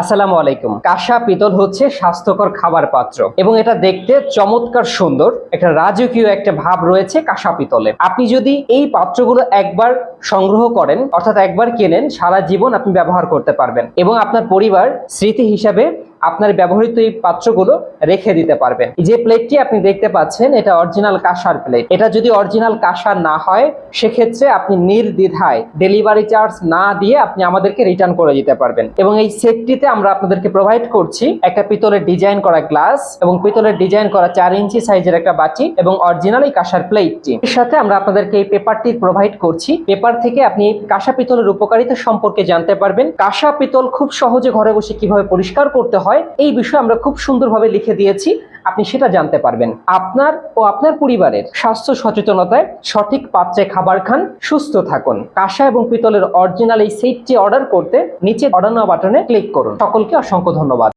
আসসালামু আলাইকুম। কাঁসা পিতল হচ্ছে স্বাস্থ্যকর খাবার পাত্র এবং এটা দেখতে চমৎকার সুন্দর। একটা রাজকীয় একটা ভাব রয়েছে কাঁসা পিতলে। আপনি যদি এই পাত্রগুলো একবার সংগ্রহ করেন, অর্থাৎ একবার কেনেন, সারা জীবন আপনি ব্যবহার করতে পারবেন এবং আপনার পরিবার স্মৃতি হিসাবে আপনার ব্যবহৃত এই পাত্রগুলো রেখে দিতে পারবেন। যে প্লেটটি আপনি দেখতে পাচ্ছেন, এটা অরিজিনাল কাঁসার প্লেট এটা যদি অরিজিনাল কাঁসার না হয়, সেক্ষেত্রে আপনি নির্দ্বিধায় ডেলিভারি চার্জ না দিয়ে আপনি আমাদেরকে রিটার্ন করে দিতে পারবেন। এবং এই সেটটিতে আমরা আপনাদেরকে প্রোভাইড করছি একটা পিতলের ডিজাইন করা গ্লাস এবং পিতলের ডিজাইন করা চার ইঞ্চি সাইজের একটা বাটি এবং অরিজিনাল এই কাঁসার প্লেটটি এর সাথে আমরা আপনাদেরকে এই পেপারটি প্রোভাইড করছি। পেপার থেকে আপনি কাঁসা পিতলের উপকারিতা সম্পর্কে জানতে পারবেন। কাঁসা পিতল খুব সহজে ঘরে বসে কীভাবে পরিষ্কার করতে হয় এই বিষয়ে আমরা খুব সুন্দরভাবে লিখে দিয়েছি, আপনি সেটা জানতে পারবেন। আপনার ও আপনার পরিবারের স্বাস্থ্য সচেতনতায় সঠিক পাত্রে খাবার খান, সুস্থ থাকুন। কাঁসা এবং পিতলের অরিজিনাল এই সেটটি অর্ডার করতে নিচে অর্ডার বাটনে ক্লিক করুন। সকলকে অসংখ্য ধন্যবাদ।